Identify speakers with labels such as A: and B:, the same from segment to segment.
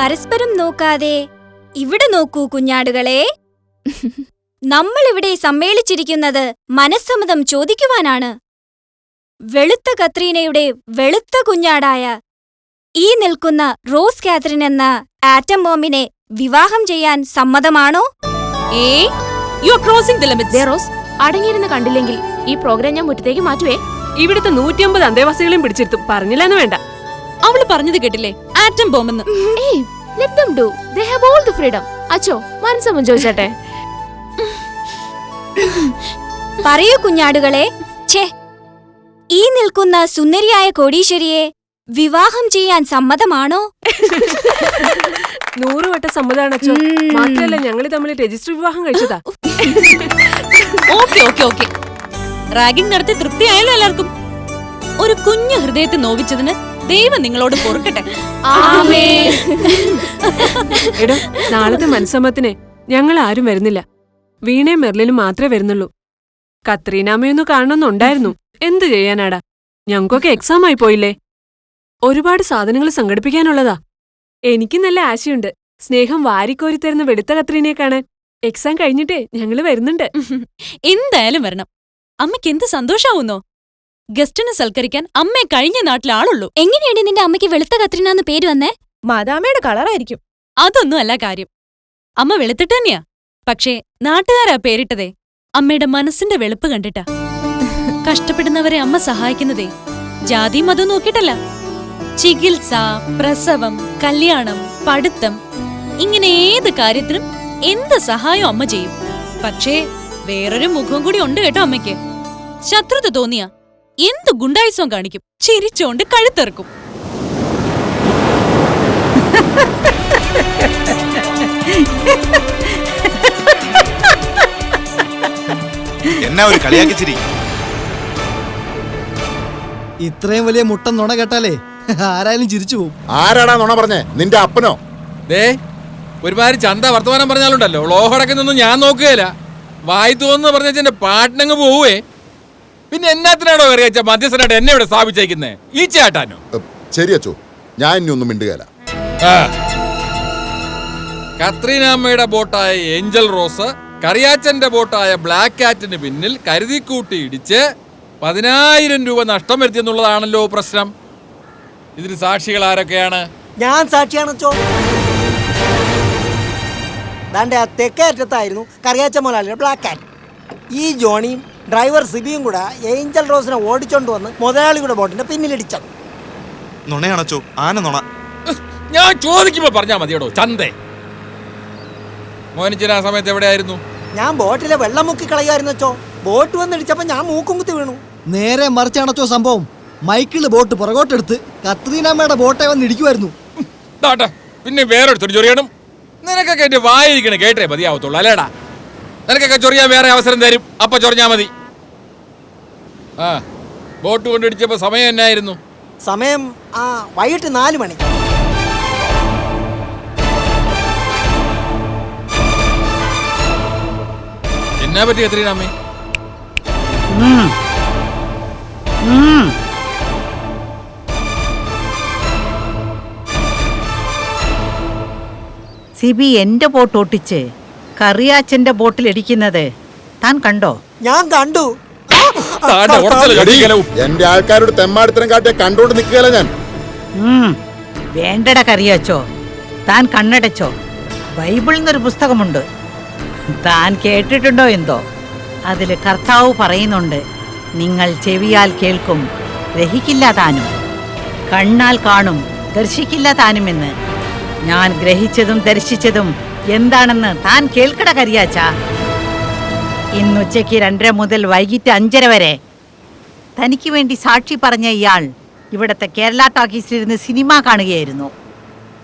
A: പരസ്പരം നോക്കാതെ. ഇവിടെ നോക്കൂ കുഞ്ഞാടുകളെ. നമ്മൾ ഇവിടെ സമ്മേളിച്ചിരിക്കുന്നത് മനസ്സമ്മതം ചോദിക്കുവാനാണ്. വെളുത്ത കത്രീനയുടെ വെളുത്ത കുഞ്ഞാടായ ഈ നിൽക്കുന്ന റോസ് കാത്രിൻ എന്ന ആറ്റം ബോംബിനെ വിവാഹം ചെയ്യാൻ സമ്മതമാണോ?
B: ഏ you are crossing the limits
C: Rose അടങ്ങിയിരുന്ന് കണ്ടില്ലെങ്കിൽ ഈ പ്രോഗ്രാം ഞാൻ മുറ്റത്തേക്ക് മാറ്റുവേ.
D: ഇവിടുത്തെ നൂറ്റിയമ്പത് അന്തേവാസികളെയും പിടിച്ചിരുത്തും. പറഞ്ഞില്ലെന്ന് വേണ്ട.
B: അവൾ പറഞ്ഞത് കേട്ടില്ലേ? ആറ്റം ബോംബെന്ന്
C: ഏയ് let them do they have all the freedom അച്ചോ ചോദിച്ചട്ടെ?
A: പറയൂ കുഞ്ഞാടുകളെ. ഛേ ഈ നിൽക്കുന്ന സുന്ദരിയായ കോടീശ്വരിയെ വിവാഹം ചെയ്യാൻ സമ്മതമാണോ?
D: നൂറ് വട്ടം സമ്മതാണച്ചോ
A: ഉം.
D: മാത്രല്ല ഞങ്ങൾ തമ്മിൽ രജിസ്റ്റർ വിവാഹം കഴിച്ചതാ.
B: Okay okay okay. റാഗിംഗ് നടത്തി തൃപ്തിയായല്ലോ എല്ലാവർക്കും. ഒരു കുഞ്ഞു ഹൃദയത്തെ നോവിച്ചതിന് ദൈവം നിങ്ങളോട് പൊറുക്കട്ടെ.
D: എടോ നാളത്തെ മനസ്സമ്മത്തിന് ഞങ്ങൾ ആരും വരുന്നില്ല. വീണേ മെർലിനും മാത്രമേ വരുന്നുള്ളൂ. കത്രീനാമയൊന്നു കാണണമെന്നുണ്ടായിരുന്നു. എന്തു ചെയ്യാനാടാ? ഞങ്ങൾക്കൊക്കെ എക്സാം ആയി പോയില്ലേ? ഒരുപാട് സാധനങ്ങൾ സംഘടിപ്പിക്കാനുള്ളതാ. എനിക്ക് നല്ല ആശയുണ്ട്. സ്നേഹം വാരിക്കോരി തരുന്ന വെളുത്ത കത്രീനെ കാണാൻ എക്സാം കഴിഞ്ഞിട്ടേ ഞങ്ങൾ വരുന്നുണ്ട്.
B: എന്തായാലും വരണം. അമ്മയ്ക്ക് എന്ത് സന്തോഷാവുന്നോ? ഗസ്റ്റിനെ സൽക്കരിക്കാൻ അമ്മയെ കഴിഞ്ഞ നാട്ടിലെ ആളുള്ളൂ.
A: എങ്ങനെയാണ് നിന്റെ അമ്മയ്ക്ക് വെളുത്ത കത്രിനാന്ന് പേര് വന്നേ?
E: മാതാമയുടെ കളറായിരിക്കും.
B: അതൊന്നും അല്ല കാര്യം. അമ്മ വെളുത്തിട്ട് തന്നെയാ. പക്ഷേ നാട്ടുകാരാ പേരിട്ടതേ. അമ്മയുടെ മനസ്സിന്റെ വെളുപ്പ് കണ്ടിട്ടാ. കഷ്ടപ്പെടുന്നവരെ അമ്മ സഹായിക്കുന്നതേ. ജാതി മതം നോക്കിയിട്ടല്ല. ചികിത്സ പ്രസവം കല്യാണം പഠിത്തം ഇങ്ങനെ ഏത് കാര്യത്തിനും എന്ത് സഹായം അമ്മ ചെയ്യും. പക്ഷേ വേറൊരു മുഖം കൂടി ഉണ്ട് കേട്ടോ അമ്മയ്ക്ക്. ശത്രുത തോന്നിയ. എന്ത് ഗുണ്ടായിസവും കാണിക്കും? ചിരിച്ചോണ്ട് കഴുത്തെറുക്കും.
F: എന്നാ ഒരു കളിയാക്കിച്ചിരി
G: ഇത്രയും വലിയ മുട്ടൻ നുണ കേട്ടാലേ ആരായാലും ചിരിച്ചു പോകും.
F: ആരാടാ നുണ പറഞ്ഞേ? നിന്റെ അപ്പനോ?
H: ദേ ഒരുമാതിരി ചന്ത വർത്തമാനം പറഞ്ഞാലുണ്ടല്ലോ ലോഹടക്കുന്നൊന്നും ഞാൻ നോക്കുകയില്ല. വായി തോന്നുന്നു പറഞ്ഞ പാട്ടിനങ്ങ് പോവേ. പിന്നെ എന്നാത്തിനാണോ അറിയാച്ച മധ്യസ്ഥനായിട്ട് എന്നെ ഇവിടെ സ്ഥാപിച്ചേക്കുന്നേ? ഈ ചേട്ടാനോ?
F: ശരി അച്ചു. ഞാൻ ഇനി ഒന്നും മിണ്ടുകയല്ല.
H: കത്രീനാമ്മയുടെ ബോട്ടായ ഏഞ്ചൽ റോസ് കറിയാച്ചന്റെ ബോട്ടായ ബ്ലാക്ക് കാറ്റിന് പിന്നിൽ കരുതിക്കൂട്ടി ഇടിച്ച് പതിനായിരം രൂപ നഷ്ടം വരുത്തിയെന്നുള്ളതാണല്ലോ പ്രശ്നം. ഇതിന് സാക്ഷികൾ ആരൊക്കെയാണ്?
I: ഞാൻ സാക്ഷിയാണ് ദാണ്ടെ ആ തെക്കേ അറ്റത്തായിരുന്നു കറിയാച്ച മുതലാളിയുടെ ബ്ലാക്ക് കാറ്റ്. ഈ ജോണിയും ഡ്രൈവർ സിബിയും കൂടെ ഏഞ്ചൽ റോസിനെ ഓടിച്ചോണ്ട് വന്ന് മുതലാളിയുടെ ബോട്ടിന്റെ പിന്നിലിടിച്ചത്.
F: നുണയണച്ചോ? ആന നുണ.
H: ഞാൻ ചോദിക്കുമ്പോ പറഞ്ഞാ മതിയടോ ചന്തേ. മോനിച്ചിന് ആ സമയത്ത് എവിടെയായിരുന്നു?
I: ഞാൻ ബോട്ടിലെ വെള്ളം മുക്കി കളയുമായിരുന്നച്ചോ ബോട്ട് വന്നിടിച്ചപ്പോ ഞാൻ മൂക്കും കുത്തി വീണു.
G: നേരെ മറിച്ചാണച്ചോ സംഭവം? മൈക്കിൾ ബോട്ട് പുറകോട്ടെടുത്ത് കത്രീനാമ്മയുടെ ബോട്ടെ വന്ന് ഇടിക്കുമായിരുന്നു
H: പിന്നെ വേറെ ചൊറിയണം. നിനക്കൊക്കെ എന്റെ വായിരിക്കണ കേട്ടേ മതിയാവത്തുള്ളൂ അല്ലേടാ? നിനക്കൊക്കെ ചൊറിയാൻ വേറെ അവസരം തരും. അപ്പൊ ചൊറിഞ്ഞാ മതി. ആ ബോട്ട് കൊണ്ടിടിച്ചപ്പോ സമയം എന്നായിരുന്നു?
I: സമയം ആ വൈകിട്ട് നാല് മണി.
H: എന്നാ പറ്റി എത്രയാമേ
J: സിബി എന്റെ ബോട്ട് ഒട്ടിച്ച് കറിയാച്ചന്റെ ബോട്ടിൽ ഇടിക്കുന്നത്. താൻ കണ്ടോ?
I: ഞാൻ കണ്ടു.
F: എന്റെ ആൾക്കാരോട് തെമ്മാടിത്തരം കാട്ടിയ കണ്ടോണ്ട് നിൽക്കുകയല്ല ഞാൻ.
J: വേണ്ടട കറിയാച്ചോ. താൻ കണ്ണടച്ചോ. ബൈബിളിൽ നിന്നൊരു പുസ്തകമുണ്ട്. താൻ കേട്ടിട്ടുണ്ടോ എന്തോ? അതിൽ കർത്താവ് പറയുന്നുണ്ട് നിങ്ങൾ ചെവിയാൽ കേൾക്കും ഗ്രഹിക്കില്ല താനും. കണ്ണാൽ കാണും ദർശിക്കില്ല താനുമെന്ന്. ഞാൻ ഗ്രഹിച്ചതും ദർശിച്ചതും എന്താണെന്ന് താൻ കേൾക്കട കരിയാച്ചാ. ഇന്നുച്ചയ്ക്ക് രണ്ടര മുതൽ വൈകിട്ട് അഞ്ചര വരെ. തനിക്ക് വേണ്ടി സാക്ഷി പറഞ്ഞ ഇയാൾ ഇവിടത്തെ കേരള ടോക്കീസിലിരുന്ന് സിനിമ കാണുകയായിരുന്നു.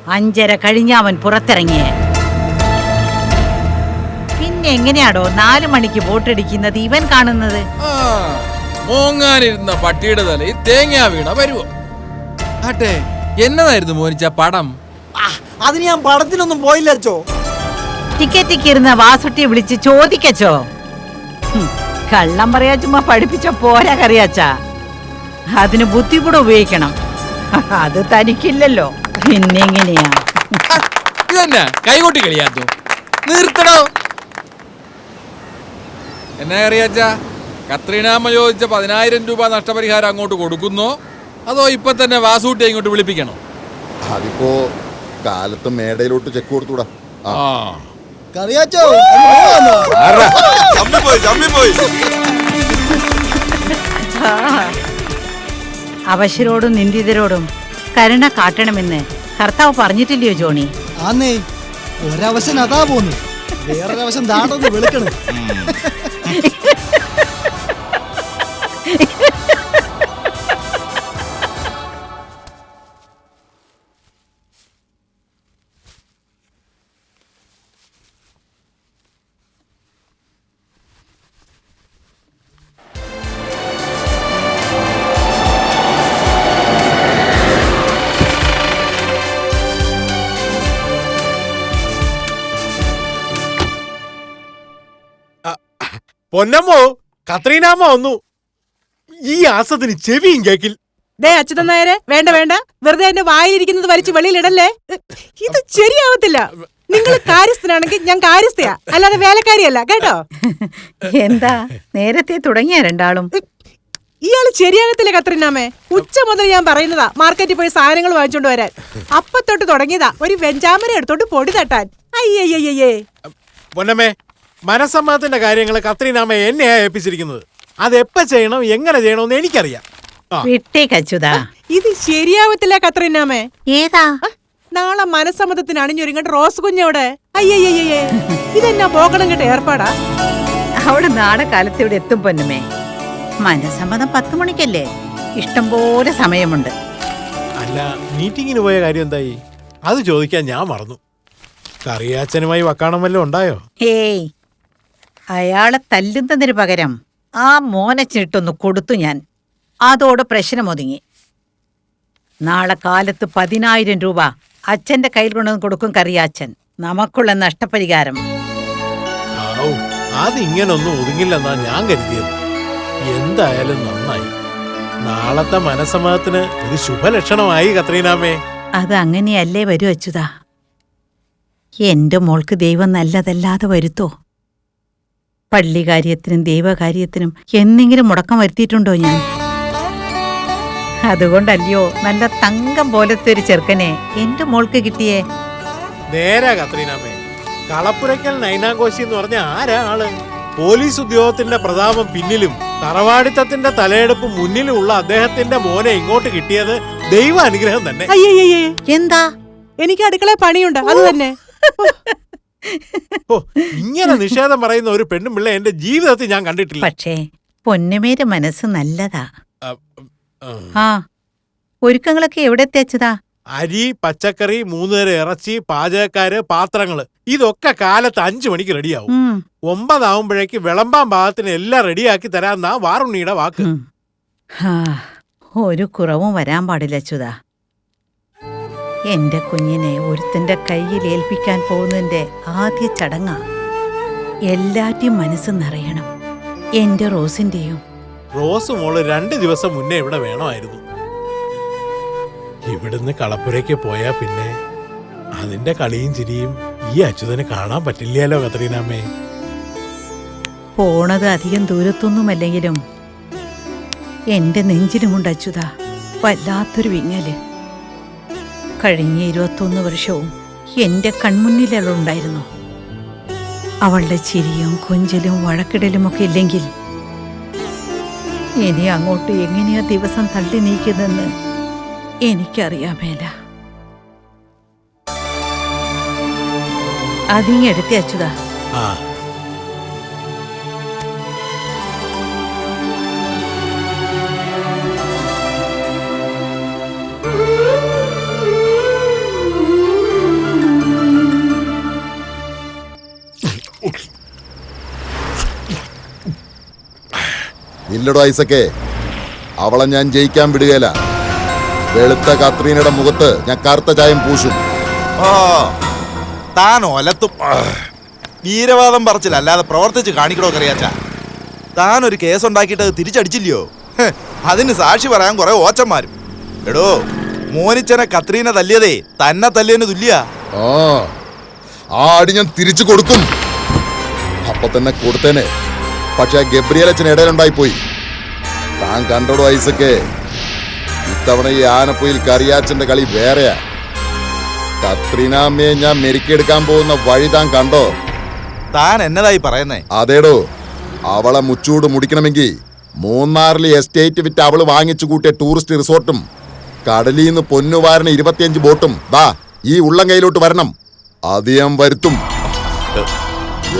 J: അഞ്ചര കഴിഞ്ഞ അവൻ പുറത്തിറങ്ങിയ. പിന്നെ എങ്ങനെയാടോ നാലു മണിക്ക് വോട്ടടിക്കുന്നത് ഇവൻ കാണുന്നത്?
H: ആ മോങ്ങാനിരുന്ന പട്ടിയുടെ തലയിൽ തേങ്ങാ വീണ വരുവോ? ആട്ടെ എന്നതായിരുന്നു മോനിച്ച പടം?
I: ആ, അതിന് ഞാൻ പടത്തിനൊന്നും പോയില്ലച്ചോ
J: ടിക്കറ്റിക്ക് ഇരുന്ന വാസുട്ടിയെ വിളിച്ച് ചോദിക്കച്ചോ? കള്ളം പറയാ ചുമ്മാ പഠിപ്പിച്ച പോരാ കറിയാച്ചാ. അതിന് ബുദ്ധി കൂടെ ഉപയോഗിക്കണം. അത് തനിക്കില്ലല്ലോ. പിന്നെങ്ങനെയാ?
H: ഇതന്നെ? കൈകൊട്ടി കളിയാത്തു? നിർത്തടോ. എന്നാ അറിയാച്ചാ കത്രീനാമ്മ ചോദിച്ച പതിനായിരം രൂപ നഷ്ടപരിഹാരം അങ്ങോട്ട് കൊടുക്കുന്നോ. അതോ ഇപ്പൊ തന്നെ വാസൂട്ടി ഇങ്ങോട്ട് വിളിപ്പിക്കണോ?
F: അതിപ്പോ കാലത്ത് മേടയിലോട്ട് ചെക്ക് കൊടുത്തൂടാ. ആ.
G: കറിയാച്ചോ? ഒന്ന് പോവാന്നോ?
J: അവശരോടും നിന്ദിതരോടും കരുണ കാട്ടണമെന്ന് കർത്താവ് പറഞ്ഞിട്ടില്ലയോ ജോണി?
G: ആന്നേ ഒരവശൻ അതാ പോന്നു. വേറൊരവശം ദാണ്ടൊന്ന് വെളുക്കണ്.
E: പൊന്നമ്മോ കത്രീനാമ്മ വന്നു. ഈ ആസത്തിന് ചെവിയും കേക്കിൽ.
K: ദേ അച്യുതൻ നായരെ വേണ്ട വേണ്ട. വെറുതെ എന്റെ വായിലിരിക്കുന്നത് വലിച്ചു വെളിയിലിടല്ലേ? ഇത് ശരിയാവത്തില്ല. നിങ്ങൾ കാര്യസ്ഥനാണെങ്കിൽ ഞാൻ കാര്യസ്ഥയാ. അല്ലാതെ വേലക്കാരിയല്ല കേട്ടോ?
J: എന്താ? നേരത്തെ തുടങ്ങിയ രണ്ടാളും.
K: ഇയാൾ ശരിയാകത്തില്ല കത്രിനാമേ. ഉച്ച മുതൽ ഞാൻ പറയുന്നതാ മാർക്കറ്റിൽ പോയി സാധനങ്ങൾ വാങ്ങിച്ചോണ്ട് വരാൻ. അപ്പത്തൊട്ട് തുടങ്ങിയതാ ഒരു വെഞ്ചാമര എടുത്തോണ്ട് പൊടി തട്ടാൻ. അയ്യേ
E: പൊന്നമ്മേ മനസ്സമ്മതത്തിന്റെ കാര്യങ്ങൾ നാമ എന്നെയാ ഏൽപ്പിച്ചിരിക്കുന്നത്. അത് എപ്പ ചെയ്യണം എങ്ങനെ ചെയ്യണമെന്ന് എനിക്കറിയാം. ആ.
J: വിട്ടേ കച്ചുതാ.
K: ഇത് ശരിയാവത്തില്ല കത്രീനാമേ
J: ഏതാ?
K: നാളെ മനസ്സമ്മതത്തിന് അണിഞ്ഞൊരുങ്ങട്ട് റോസ് കുഞ്ഞവിടെ. അയ്യയ്യേ ഇതെന്നാ പോകണം കേട്ട ഏർപ്പാടാ?
J: അവിടെ നാളെ കാലത്ത് ഇവിടെ എത്തും പൊന്നുമേ. മനസമ്മതം പത്ത് മണിക്കല്ലേ? ഇഷ്ടംപോലെ സമയമുണ്ട്.
E: അല്ല മീറ്റിങ്ങിന് പോയ കാര്യം എന്തായി? അത് ചോദിക്കാൻ ഞാൻ മറന്നു. കറിയാച്ചനുമായി വക്കാണം വല്ലതും ഉണ്ടായോ?
J: ഏയ് അയാളെ തല്ലുന്നതിന് പകരം ആ മോനച്ചിട്ടൊന്ന് കൊടുത്തു ഞാൻ. അതോടെ പ്രശ്നം ഒതുങ്ങി. നാളെ കാലത്ത് പതിനായിരം രൂപ അച്ഛന്റെ കയ്യിൽ കൊണ്ടുവന്ന് കൊടുക്കും കറിയാച്ചൻ നമുക്കുള്ള നഷ്ടപരിഹാരം.
E: ആവൂ അത് ഇങ്ങനൊന്നും ഒതുങ്ങില്ലെന്നാ ഞാൻ കരുതിയത്. എന്തായാലും നന്നായി. നാളത്തെ മനസ്സമ്മതത്തിന് ഒരു ശുഭലക്ഷണമായി കത്രീനാമേ.
J: അത് അങ്ങനെയല്ലേ വരൂ അച്യുത. എന്റെ മോൾക്ക് ദൈവം നല്ലതല്ലാതെ വരുത്തോ? പള്ളി കാര്യത്തിനും ദൈവകാര്യത്തിനും എന്തെങ്കിലും മുടക്കം വരുത്തിയിട്ടുണ്ടോ ഞാൻ? അതുകൊണ്ടല്ലയോ നല്ല തങ്കം പോലത്തെ ഒരു ചെറുക്കനെ എന്റെ മോൾക്ക് കിട്ടിയേ?
E: നേരാ കത്രീനാമേ. കളപ്പുരയ്ക്കൽ നൈനാഘോഷി എന്ന് പറഞ്ഞ ആരാ ആൾ? പോലീസ് ഉദ്യോഗത്തിന്റെ പ്രതാപം പിന്നിലും തറവാടിത്തത്തിന്റെ തലയെടുപ്പ് മുന്നിലുമുള്ള അദ്ദേഹത്തിന്റെ മോനെ ഇങ്ങോട്ട് കിട്ടിയത് ദൈവ അനുഗ്രഹം തന്നെ
J: എന്താ?
K: എനിക്ക് അടുക്കള പണിയുണ്ട് അത് തന്നെ.
E: ഓ ഇങ്ങനെ നിഷേധം പറയുന്ന ഒരു പെണ്ണും പിള്ള എന്റെ ജീവിതത്തിൽ ഞാൻ കണ്ടിട്ടില്ല.
J: പക്ഷേ പൊന്നമേര് മനസ്സ് നല്ലതാ. ആ ഒരുക്കങ്ങളൊക്കെ എവിടെ തേച്ചതാ
E: അരി പച്ചക്കറി മൂന്നുനേരം ഇറച്ചി പാചകക്കാര് പാത്രങ്ങൾ. ഇതൊക്കെ കാലത്ത് അഞ്ചു മണിക്ക് റെഡിയാവും.
J: ഉം,
E: ഒമ്പതാവുമ്പോഴേക്ക് വിളമ്പാൻ ഭാഗത്തിന് എല്ലാം റെഡിയാക്കി തരാന്നാ വാറുണ്ണിയുടെ വാക്ക്.
J: ഹാ, ഒരു കുറവും വരാൻ പാടില്ല അച്യുതാ. എന്റെ കുഞ്ഞിനെ ഒരുത്തന്റെ കയ്യിൽ ഏൽപ്പിക്കാൻ പോകുന്നതിന്റെ ആദ്യ ചടങ്ങാ. എല്ലാറ്റിയും മനസ്സ് നിറയണം. എന്റെ റോസിന്റെയും
E: റോസ് മോൾ രണ്ട് ദിവസം മുന്നേ ഇവിടെ വേണമായിരുന്നു. ഇവിടുന്ന് കളപ്പുരയ്ക്ക് പോയാ പിന്നെ അതിന്റെ കളിയും ചിരിയും ഈ അച്യുതന് കാണാൻ പറ്റില്ലല്ലോ കത്രീനാമ്മേ
J: പോണത് അധികം ദൂരത്തൊന്നുമല്ലെങ്കിലും എന്റെ നെഞ്ചിലുമുണ്ട് അച്യുത. വല്ലാത്തൊരു വിങ്ങൽ. കഴിഞ്ഞ ഇരുപത്തൊന്ന് വർഷവും എന്റെ കൺമുന്നിലുണ്ടായിരുന്നു. അവളുടെ ചിരിയും കൊഞ്ചലും വഴക്കിടലുമൊക്കെ ഇല്ലെങ്കിൽ ഇനി അങ്ങോട്ട് എങ്ങനെയാ ദിവസം തള്ളി നീക്കുന്നതെന്ന് എനിക്കറിയാമേല അതിങ്ങെടുത്തി അച്യുതാ
F: ഇല്ലടോ ഐസക്കേ. അവളെ ഞാൻ ജയിക്കാൻ വിടുകയില്ല. വെളുത്ത കത്രീനയുടെ മുഖത്ത് ഞാൻ കറുത്ത ചായം പൂശും.
L: ആ താൻ ഒലത്തും വീരവാദം പറച്ചില്ല അല്ലാതെ പ്രവർത്തിച്ച് കാണിക്കണോ കറിയാച്ച? താൻ ഒരു കേസ് ഉണ്ടാക്കിയിട്ട് അത് തിരിച്ചടിച്ചില്ലയോ? അതിന് സാക്ഷി പറയാൻ കുറെ ഓച്ചന്മാരും. എടോ മോനിച്ചനെ കത്രീനെ തല്ലിയതേ തന്നെ തല്ലിയതിന് തുല്യ.
F: ആ ആ അടി ഞാൻ തിരിച്ചു കൊടുക്കും. അപ്പൊ തന്നെ കൊടുത്തേനെ. പക്ഷെ ഗബ്രിയേൽ അച്ഛൻ ഇടയിലുണ്ടായി പോയി. താൻ കണ്ടോടോ ഐസക്കെ? ഇത്തവണ ഈ ആനപ്പൊയിൽ കറിയാച്ചന്റെ കളി വേറെയാ. കത്രീനാമ്മയെ ഞാൻ മെരുക്കിയെടുക്കാൻ പോകുന്ന വഴി താൻ കണ്ടോ?
L: താൻ എന്നതായി പറയുന്നേ?
F: അതേടോ അവളെ മുച്ചൂട് മുടിക്കണമെങ്കിൽ മൂന്നാറിലെ എസ്റ്റേറ്റ് വിറ്റ് അവൾ വാങ്ങിച്ചു കൂട്ടിയ ടൂറിസ്റ്റ് റിസോർട്ടും കടലിൽ നിന്ന് പൊന്നുവാരന് ഇരുപത്തിയഞ്ച് ബോട്ടും. ദാ ഈ ഉള്ളം കയ്യിലോട്ട് വരണം. അധികം വരുത്തും.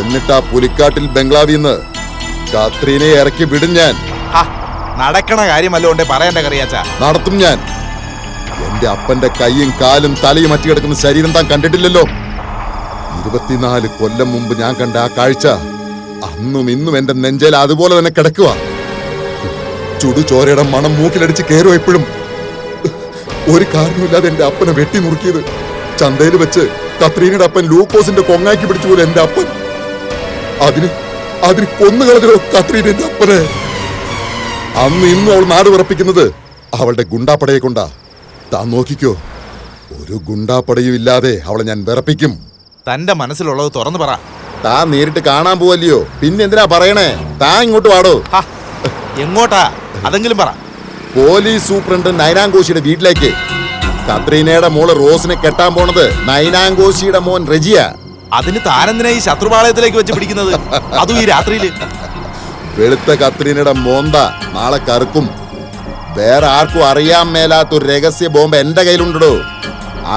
F: എന്നിട്ടാ പുലിക്കാട്ടിൽ ബംഗ്ലാവിൽ നിന്ന് കത്രീനെ ഇറക്കി വിടും ഞാൻ.
L: നടക്കണ കാര്യമല്ലോ ഉണ്ടേ പറയണ്ട കറിയാച്ച.
F: നടത്തും ഞാൻ. എന്റെ അപ്പന്റെ കൈയും കാലും തലയും അറ്റി കിടക്കുന്ന ശരീരം താൻ കണ്ടിട്ടില്ലല്ലോ. ഇരുപത്തിനാല് കൊല്ലം മുമ്പ് ഞാൻ കണ്ട ആ കാഴ്ച അന്നും ഇന്നും എന്റെ നെഞ്ചയിൽ അതുപോലെ തന്നെ കിടക്കുക ചുടു ചോരയുടെ മണം മൂക്കിലടിച്ച് കയറും എപ്പോഴും. ഒരു കാരണമില്ലാതെ എന്റെ അപ്പനെ വെട്ടി നുറുക്കിയത് ചന്തയിൽ വെച്ച് കത്രീനയുടെ അപ്പൻ ലൂക്കോസിന്റെ കൊങ്ങാക്കി പിടിച്ചു പോലെ എന്റെ അപ്പൻ. അതിന് അതിന് കൊന്നുകളഞ്ഞോ കത്രീന അപ്പനെ. അന്ന് ഇന്നും അവൾ നാട് വിറപ്പിക്കുന്നത് അവളുടെ ഗുണ്ടാപ്പടയെ കൊണ്ടാ. താൻ നോക്കിക്കോ ഒരു ഗുണ്ടാപ്പടയും ഇല്ലാതെ അവളെ ഞാൻ വിറപ്പിക്കും.
L: തന്റെ മനസ്സിലുള്ളത് തുറന്നു പറ.
F: താൻ നേരിട്ട് കാണാൻ പോവല്ലയോ? പിന്നെ എന്തിനാ പറയണേ? താൻ ഇങ്ങോട്ട് വാടോ.
L: എങ്ങോട്ടാ? അതെങ്കിലും പറ.
F: പോലീസ് സൂപ്രണ്ട് നൈനാങ്കോശിയുടെ വീട്ടിലേക്ക്. കത്രീനയുടെ മോൾ റോസിനെ കെട്ടാൻ പോണത് നൈനാങ്കോശിയുടെ മോൻ റെജിയ.
L: അതിന് താരന്തിനെ ഈ ശത്രുപാളയത്തിലേക്ക് വെച്ച് പിടിക്കുന്നത്? അതും ഈ രാത്രിയിൽ.
F: വെളുത്ത കത്രീനയുടെ മോന്ത നാളെ കറുക്കും. വേറെ ആർക്കും അറിയാൻ മേലാത്ത ഒരു രഹസ്യ ബോംബ് എന്റെ കയ്യിലുണ്ടോ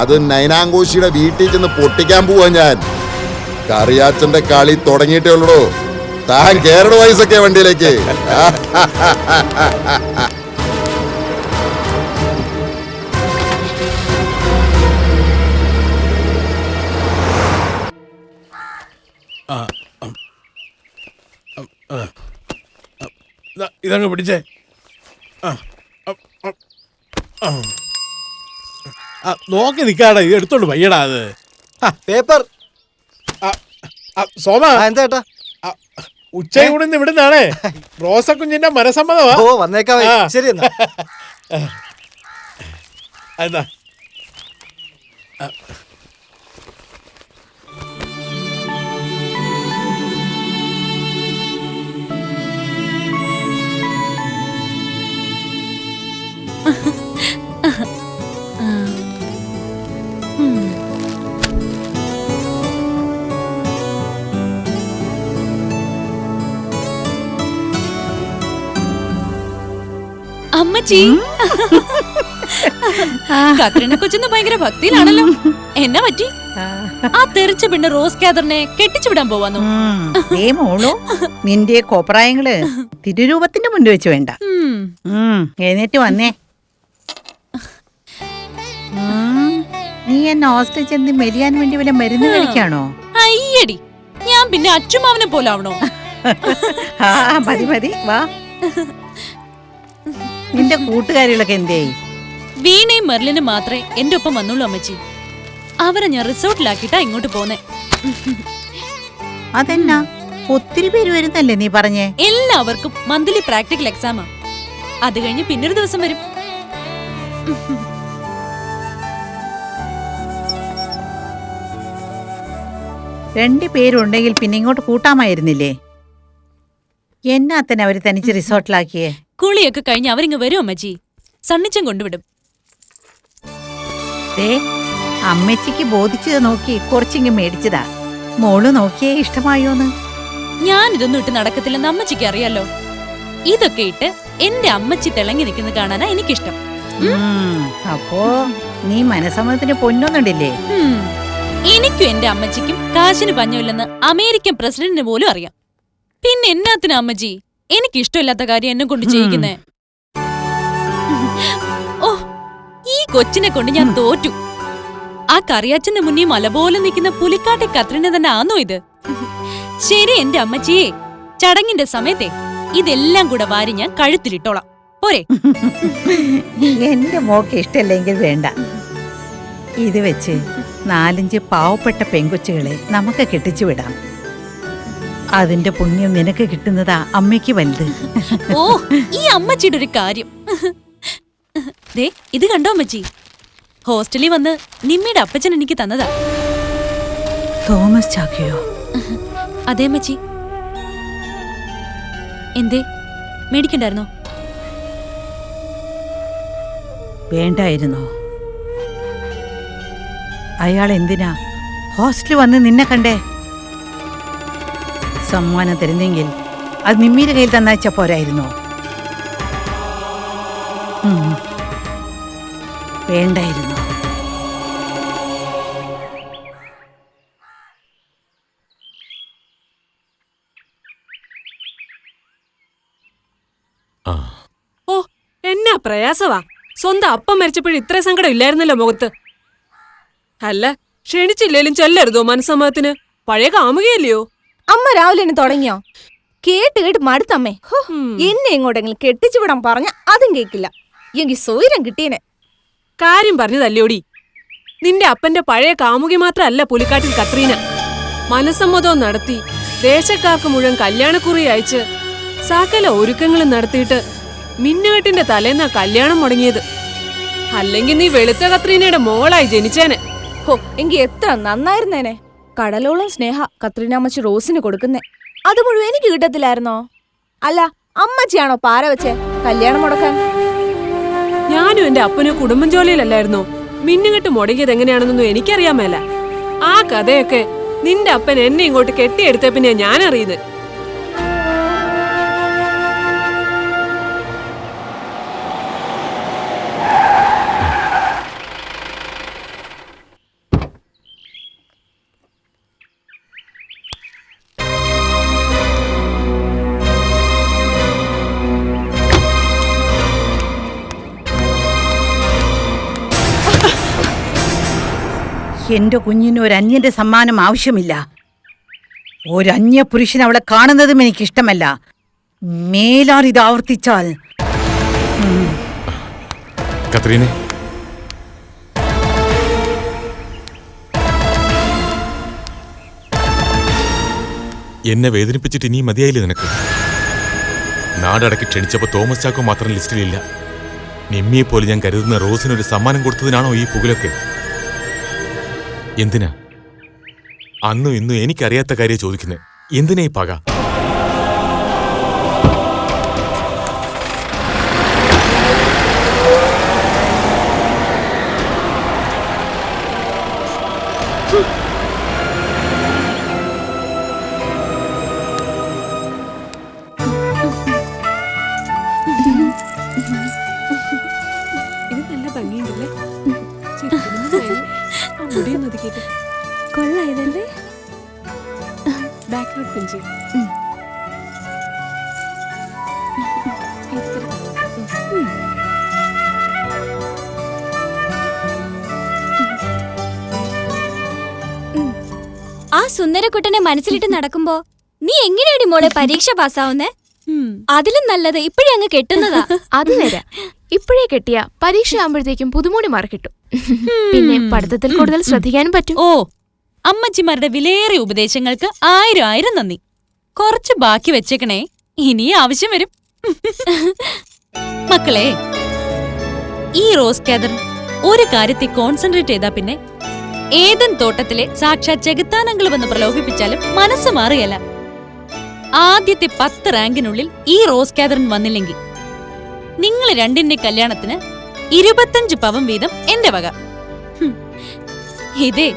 F: അത് നൈനാങ്കോശിയുടെ വീട്ടിൽ ചെന്ന് പൊട്ടിക്കാൻ പോവാ ഞാൻ. കറിയാച്ചന്റെ കളി തുടങ്ങിയിട്ടേ ഉള്ളൂ താൻ കേരള വയസ്സൊക്കെ വണ്ടിയിലേക്ക്.
E: ഇതങ്ങ് പിടിച്ചേ. ആ, നോക്കി നിൽക്കാടാ ഇത് എടുത്തോണ്ട് വയ്യടാ അത്.
I: പേപ്പർ.
E: സോമ.
I: എന്താ
E: ആ, ഉച്ചയൂടെ നിന്ന് ഇവിടുന്നാണേ. റോസക്കുഞ്ഞിന്റെ മനസമ്മതമാ
I: ഓ വന്നേക്കാവേ.
E: ആ.
I: ശരി എന്നാ.
E: എന്നാ.
B: അമ്മച്ചി. കത്രിനെ കൊച്ചെന്ന് ഭയങ്കര ഭക്തിയിലാണല്ലോ. എന്നാ പറ്റി? ആ. തെറിച്ച പെണ്ണ് റോസ് കാതറിനെ കെട്ടിച്ചു വിടാൻ പോവാന്നു?
J: ഏ മോളോ നിന്റെ കോപ്രായങ്ങൾ തിരുരൂപത്തിന്റെ മുന്നിൽ വെച്ച് വേണ്ട. എഴുന്നേറ്റ് വന്നേ. നീ എന്നെ ഹോസ്റ്റൽ ചെന്ന് മെരിയാൻ വേണ്ടി വല്ല മരുന്ന് കഴിക്കാണോ?
B: അയ്യടി ഞാൻ പിന്നെ അച്ചുമാവനെ പോലാവണോ?
J: ആ മതി മതി വാ. നിന്റെ കൂട്ടുകാരികളൊക്കെ എന്തേയി
B: വീണയും മെർലിനും മാത്രമേ എന്റെ ഒപ്പം വന്നുള്ളൂ അമ്മച്ചി. അവരെ ഞാൻ റിസോർട്ടിലാക്കിട്ടാ ഇങ്ങോട്ട് പോന്നെ.
J: അതെന്നാ? ഒത്തിരി പേര് വരുന്നല്ലേ നീ പറഞ്ഞേ?
B: എല്ലാവർക്കും മന്ത്ലി പ്രാക്ടിക്കൽ എക്സാമാ. അത് കഴിഞ്ഞ് പിന്നൊരു ദിവസം വരും.
J: രണ്ടു പേരുണ്ടെങ്കിൽ പിന്നെ ഇങ്ങോട്ട് കൂട്ടാമായിരുന്നില്ലേ? എന്നാ തന്നെ അവർ തനിച്ച് റിസോർട്ടിലാക്കിയേ?
B: കുളിയൊക്കെ കഴിഞ്ഞ് അവരിങ്ങ് വരും അമ്മച്ചി. സണ്ണിച്ചം കൊണ്ടുവിടും.
J: ദേ അമ്മച്ചിക്ക് ബോധിച്ചത് നോക്കി കുറച്ചിങ്ങ് മേടിച്ചതാ. മോൾ നോക്കിയേ ഇഷ്ടമായോന്ന്.
B: ഞാൻ ഇതൊന്നും ഇട്ട് നടക്കത്തില്ലെന്ന് അമ്മച്ചിക്ക് അറിയാലോ. ഇതൊക്കെ ഇട്ട് എന്റെ അമ്മച്ചി തിളങ്ങി നിൽക്കുന്നത് കാണാനാ എനിക്കിഷ്ടം.
J: ഉം, അപ്പോ നീ മനസമ്മതത്തിന് പൊന്നൊന്നുണ്ടില്ലേ.
B: എനിക്കും എന്റെ അമ്മച്ചിക്കും കാശിന് പഞ്ഞമില്ലെന്ന് അമേരിക്കൻ പ്രസിഡന്റിന് പോലും അറിയാം. പിന്നെ എന്നാത്തിനാ അമ്മച്ചി? എനിക്ക് ഇഷ്ടമില്ലാത്ത കാര്യം എന്നെ കൊണ്ട് ചെയ്യിക്കുന്നേ. ഓ ഈ കൊച്ചിനെ കൊണ്ട് ഞാൻ തോറ്റു. ആ കറിയാച്ചന്റെ മുന്നിൽ മലപോലെ നിൽക്കുന്ന പുലിക്കാട്ടെ കത്രിനെ തന്നെ ആന്നോ ഇത്? ശരി എന്റെ അമ്മച്ചിയെ. ചടങ്ങിന്റെ സമയത്തെ ഇതെല്ലാം കൂടെ വാരി ഞാൻ കഴുത്തിലിട്ടോളാം. പോരെ.
J: എന്റെ മോക്ക് ഇഷ്ടമല്ലെങ്കിൽ വേണ്ട. ഇത് വെച്ച് നാലഞ്ച് പാവപ്പെട്ട പെങ്കൊച്ചുകളെ നമുക്ക് കെട്ടിച്ചു വിടാം. അതിന്റെ പുണ്യം നിനക്ക് കിട്ടുന്നതാ അമ്മയ്ക്ക് വലുത്.
B: ഓ ഈ അമ്മച്ചിയുടെ ഒരു കാര്യം. ദേ ഇത് കണ്ടോ അമ്മച്ചി? ഹോസ്റ്റലിൽ വന്ന് നിമ്മിയുടെ അപ്പച്ചൻ എനിക്ക് തന്നതാ.
J: തോമസ് ചാക്കിയോ
B: അതെ അമ്മച്ചി. എന്തേ മേടിക്കണ്ടായിരുന്നോ?
J: വേണ്ടായിരുന്നോ? അയാൾ എന്തിനാ? ഹോസ്റ്റലിൽ വന്ന് നിന്നെ കണ്ടേ? സമ്മാനം തരുന്നെങ്കിൽ അത് മിമ്മിയുടെ കയ്യിൽ തന്നയച്ച പോരായിരുന്നോ. വേണ്ടായിരുന്നു. വേണ്ടായിരുന്നോ
D: ഓ എന്നാ പ്രയാസവാ. സ്വന്തം അപ്പം മരിച്ചപ്പോഴും ഇത്ര സങ്കടം ഇല്ലായിരുന്നല്ലോ മുഖത്ത്. അല്ല ക്ഷണിച്ചില്ലേലും ചെല്ലരുതോ മനസ്സമ്മതത്തിന്? പഴയ കാമുകയല്ലയോ?
C: അമ്മ രാവിലെ തന്നെ തുടങ്ങിയോ? കേട്ട് കേട്ട് മടുത്തമ്മേ. എന്നെ എങ്ങോട്ടെങ്കിലും കെട്ടിച്ചു വിടാൻ പറഞ്ഞ അതും കേക്കില്ല. എങ്കിൽ സ്വൈരം കിട്ടിയനെ
D: കാര്യം പറഞ്ഞതല്ലോടി? നിന്റെ അപ്പന്റെ പഴയ കാമുകി മാത്രമല്ല പുലിക്കാട്ടിൽ കത്രീന. മനസ്സമ്മതവും നടത്തി ദേശക്കാർക്ക് മുഴുവൻ കല്യാണക്കുറി അയച്ച് സകല ഒരുക്കങ്ങളും നടത്തിയിട്ട് മിന്നുകെട്ടിന്റെ തലേന്നാ കല്യാണം മുടങ്ങിയത്. അല്ലെങ്കിൽ നീ വെളുത്ത കത്രീനയുടെ മോളായി ജനിച്ചേനെ.
C: ഹോ എങ്കി എത്ര നന്നായിരുന്നേനെ. കടലോളം സ്നേഹ കത്രീനാമ്മച്ചി റോസിന് കൊടുക്കുന്നേ. അത് മുഴുവൻ എനിക്ക് കിട്ടത്തില്ലായിരുന്നോ? അല്ല അമ്മച്ചിയാണോ പാര വെച്ചേ? കല്യാണം മുടക്കാൻ.
D: ഞാനും എന്റെ അപ്പനും കുടുംബം ജോലിയിലല്ലായിരുന്നോ? മിന്നുകെട്ട് മുടങ്ങിയത് എങ്ങനെയാണെന്നൊന്നും എനിക്കറിയാൻ മേല. ആ കഥയൊക്കെ നിന്റെ അപ്പൻ എന്നെ ഇങ്ങോട്ട് കെട്ടിയെടുത്ത പിന്നെ ഞാൻ
J: എന്റെ കുഞ്ഞിന് ഒരു അന്യന്റെ സമ്മാനം ആവശ്യമില്ല. ഒരു അന്യ പുരുഷൻ അവളെ കാണുന്നതും എനിക്കിഷ്ടമല്ല. മേലാർ ഇത് ആവർത്തിച്ചാൽ.
H: എന്നെ വേദനിപ്പിച്ചിട്ട് ഇനിയും മതിയായില്ലേ നിനക്ക്? നാടടക്കി ക്ഷണിച്ചപ്പോ തോമസ് ചാക്കോ മാത്രം ലിസ്റ്റിലില്ല. നിമ്മിയെ പോലെ ഞാൻ കരുതുന്ന ഒരു സമ്മാനം കൊടുത്തതിനാണോ ഈ പുകലൊക്കെ? എന്തിനാ? അന്നും ഇന്നും എനിക്കറിയാത്ത കാര്യം ചോദിക്കുന്നത് എന്തിനാ ഈ പക?
D: ആ കൊള്ളായതല്ലേ? ബാക്ക്
A: കൊള്ളാം
D: പിഞ്ചി
A: ആ സുന്ദരക്കുട്ടനെ മനസ്സിലിട്ട് നടക്കുമ്പോ നീ എങ്ങനെയാണ് മോളെ പരീക്ഷ പാസ്സാവുന്നേ? അതിലും നല്ലത് ഇപ്പഴേ അങ്ങ് കെട്ടുന്നതാ.
C: അത് നേരാ ഇപ്പോഴേ കെട്ടിയ പരീക്ഷ ആകുമ്പോഴത്തേക്കും പുതുമൂടി മാർക്ക് കിട്ടും. പിന്നെ പഠിത്തത്തിൽ കൂടുതൽ ശ്രദ്ധിക്കാനും പറ്റും.
B: ഓ അമ്മച്ചിമാരുടെ വിലയേറെ ഉപദേശങ്ങൾക്ക് ആയിരം ആയിരം നന്ദി. കുറച്ച് ബാക്കി വെച്ചേക്കണേ ഇനി ആവശ്യം വരും. മക്കളെ ഈ റോസ് കാതർ ഒരു കാര്യത്തിൽ കോൺസെൻട്രേറ്റ് ചെയ്താ പിന്നെ ഏതൻ തോട്ടത്തിലെ സാക്ഷാ ചെകുത്താനങ്ങൾ വന്ന് പ്രലോഭിപ്പിച്ചാലും മനസ്സ് മാറുകയല്ല ആദ്യത്തെ പത്ത് റാങ്കിനുള്ളിൽ ഈ റോസ് കാതറിൻ വന്നില്ലെങ്കിൽ നിങ്ങൾ രണ്ടിന്റെ കല്യാണത്തിന് ഇരുപത്തഞ്ച് പവം വീതം എന്റെ വക. ഹും. ഇതേ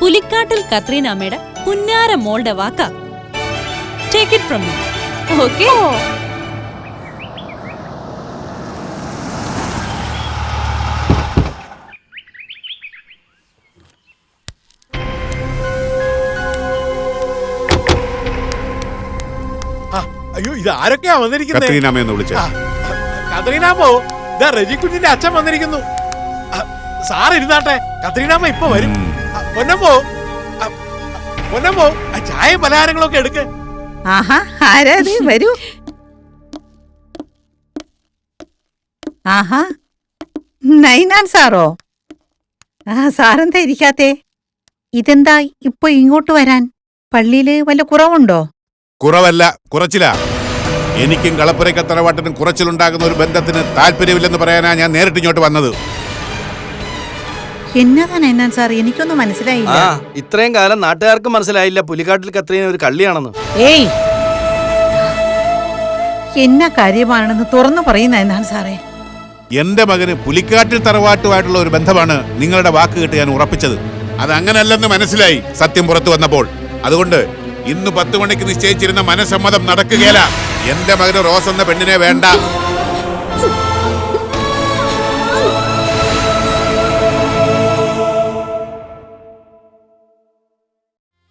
B: പുലിക്കാട്ടിൽ കത്രീന അമ്മയുടെ പുന്നാര മോളുടെ വാക്ക. Take it from me okay
E: അയ്യോ ഇത് ആരൊക്കെയാ വന്നിരിക്കുന്നത്
M: കത്രീനാമയെന്ന്
E: കത്രീനാമോ? ഇതാ റെജിക്കുഞ്ഞിന്റെ അച്ഛൻ വന്നിരിക്കുന്നു. സാർ ഇരുന്നാട്ടെ. കത്രീനാമ ഇപ്പൊ വരും. പൊന്നമ്മോ. ആ, പൊന്നമ്മോ ആ ചായ പലഹാരങ്ങളൊക്കെ എടുക്ക്.
J: ആഹാ ആരാ വരൂ. ആഹാ. നൈനാൻ സാറോ? ആ സാറെന്താ ഇരിക്കാത്തെ? ഇതെന്താ ഇപ്പൊ ഇങ്ങോട്ട് വരാൻ? പള്ളിയിൽ വല്ല കുറവുണ്ടോ?
M: കുറവല്ല കുറച്ചില. എനിക്കും കളപ്പുരയ്ക്ക തറവാട്ടിനും കുറച്ചിലുണ്ടാകുന്ന ഒരു ബന്ധത്തിന് താല്പര്യമില്ലെന്ന് പറയാനാ ഞാൻ നേരിട്ട് ഇങ്ങോട്ട് വന്നത്.
J: എന്നതാണ് സാർ? എനിക്കൊന്നും മനസ്സിലായില്ല.
N: ആ ഇത്രയും കാലം നാട്ടുകാർക്ക് മനസ്സിലായില്ല പുലിക്കാട്ടിൽ കത്രീന ഒരു കള്ളിയാണെന്ന്.
J: ഏയ്! എന്നാ കാര്യമാണെന്ന് തുറന്നു പറയുന്ന എന്നാണ് സാറേ?
M: എന്റെ മകന് പുലിക്കാട്ടിൽ തറവാട്ടുമായിട്ടുള്ള ഒരു ബന്ധമാണ് നിങ്ങളുടെ വാക്ക് കേട്ട് ഞാൻ ഉറപ്പിച്ചത്. അത് അങ്ങനല്ലെന്ന് മനസ്സിലായി സത്യം പുറത്തു വന്നപ്പോൾ. അതുകൊണ്ട് ഇന്ന് പത്ത് മണിക്ക് നിശ്ചയിച്ചിരുന്ന മനസ്സമ്മതം നടക്കുകയില്ല എന്റെ മകന് റോസ് എന്ന പെണ്ണിനെ വേണ്ട.